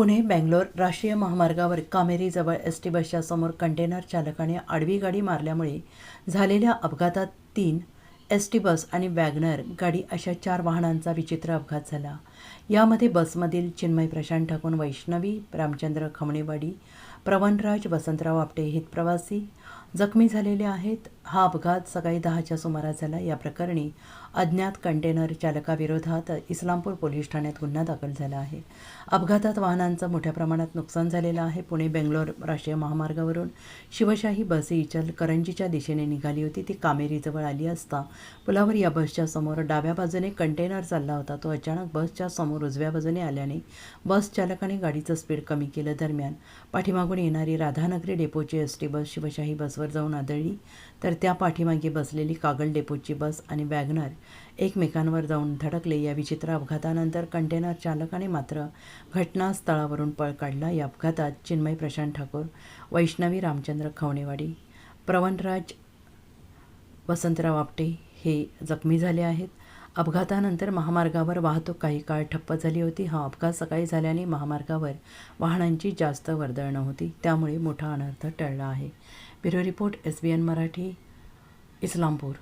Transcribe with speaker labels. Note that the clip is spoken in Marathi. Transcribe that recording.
Speaker 1: पुणे बँगलोर राष्ट्रीय महामार्गावर कामेरीजवळ एस टी बसच्या समोर कंटेनर चालकाने आडवी गाडी मारल्यामुळे झालेल्या अपघातात तीन एस टी बस आणि वॅगनर गाडी अशा चार वाहनांचा विचित्र अपघात झाला. यामध्ये बसमधील चिन्मय प्रशांत ठाकूर वैष्णवी रामचंद्र खमणेवाडी प्रवणराज वसंतराव आपटे हित प्रवासी. जखमी झालेले आहेत. हा अपघात सकाळी दहाच्या सुमारास झाला. या प्रकरणी अज्ञात कंटेनर चालकाविरोधात इस्लामपूर पोलीस ठाण्यात गुन्हा दाखल झाला आहे. अपघातात वाहनांचं मोठ्या प्रमाणात नुकसान झालेलं आहे. पुणे बेंगलोर राष्ट्रीय महामार्गावरून शिवशाही बस ही इचलकरंजीच्या दिशेने निघाली होती. ती कामेरीजवळ आली असता पुलावर या बसच्या समोर डाव्या बाजूने कंटेनर चालला होता. तो अचानक बसच्या समोर उजव्या बाजूने आल्याने बस चालकाने गाडीचं स्पीड कमी केलं दरम्यान. पाठीमागून येणारी राधानगरी डेपोची एस टी बस शिवशाही बसवर जाऊन आदळली. तर त्या पाठीमागे बसलेली कागल डेपोची बस आणि वॅगनर एकमेकांवर जाऊन धडकले. या विचित्र अपघातानंतर कंटेनर चालकाने मात्र घटनास्थळावरून पळ काढला. या अपघातात चिन्मय प्रशांत ठाकूर वैष्णवी रामचंद्र खवणेवाडी प्रवणराज वसंतराव आपटे हे जखमी झाले आहेत. अपघातानंतर महामार्गावर वाहतूक काही काळ ठप्प झाली होती. हा अपघात सकाळी झाल्याने महामार्गावर वाहनांची जास्त वर्दळ नव्हती. त्यामुळे मोठा अनर्थ टळला आहे. Bureau report S B N Marathi Islampur.